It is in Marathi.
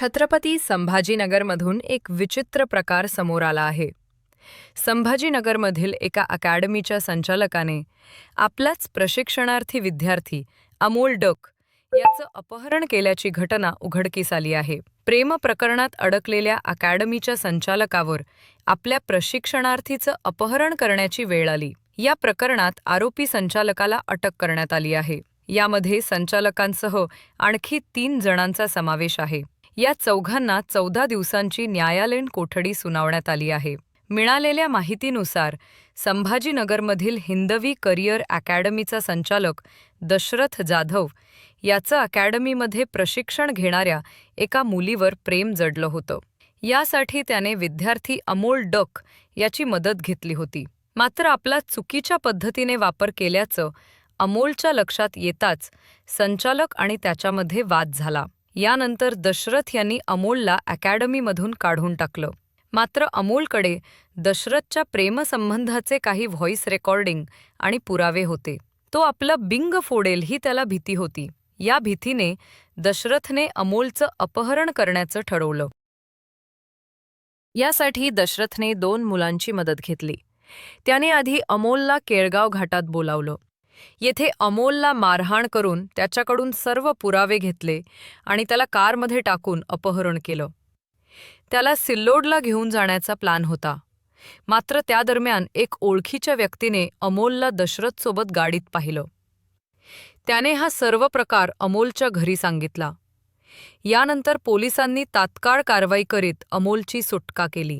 छत्रपती संभाजीनगरमधून एक विचित्र प्रकार समोर आला आहे. संभाजीनगरमधील एका अकॅडमीच्या संचालकाने आपलाच प्रशिक्षणार्थी विद्यार्थी अमोल डक याचं अपहरण केल्याची घटना उघडकीस आली आहे. प्रेम प्रकरणात अडकलेल्या अकॅडमीच्या संचालकावर आपल्या प्रशिक्षणार्थीचं अपहरण करण्याची वेळ आली. या प्रकरणात आरोपी संचालकाला अटक करण्यात आली आहे. यामध्ये संचालकांसह आणखी तीन जणांचा समावेश आहे. या चौघांना चौदा दिवसांची न्यायालयीन कोठडी सुनावण्यात आली आहे. मिळालेल्या माहितीनुसार संभाजीनगरमधील हिंदवी करिअर अकॅडमीचा संचालक दशरथ जाधव याचं अकॅडमीमध्ये प्रशिक्षण घेणाऱ्या एका मुलीवर प्रेम जडलं होतं. यासाठी त्याने विद्यार्थी अमोल डक याची मदत घेतली होती. मात्र आपला चुकीच्या पद्धतीने वापर केल्याचं अमोलच्या लक्षात येताच संचालक आणि त्याच्यामध्ये वाद झाला. यानंतर दशरथ यांनी अमोलला अकॅडमीमधून काढून टाकलं. मात्र अमोलकडे दशरथच्या प्रेमसंबंधाचे काही व्हॉइस रेकॉर्डिंग आणि पुरावे होते. तो आपलं बिंग फोडेल ही त्याला भीती होती. या भीतीने दशरथने अमोलचं अपहरण करण्याचं ठरवलं. यासाठी दशरथने दोन मुलांची मदत घेतली. त्याने आधी अमोलला केळगाव घाटात बोलावलं. येथे अमोलला मारहाण करून त्याच्याकडून सर्व पुरावे घेतले आणि त्याला कारमध्ये टाकून अपहरण केलं. त्याला सिल्लोडला घेऊन जाण्याचा प्लान होता. मात्र त्या दरम्यान एक ओळखीच्या व्यक्तीने अमोलला दशरथसोबत गाडीत पाहिलं. त्याने हा सर्व प्रकार अमोलच्या घरी सांगितला. यानंतर पोलिसांनी तात्काळ कारवाई करीत अमोलची सुटका केली.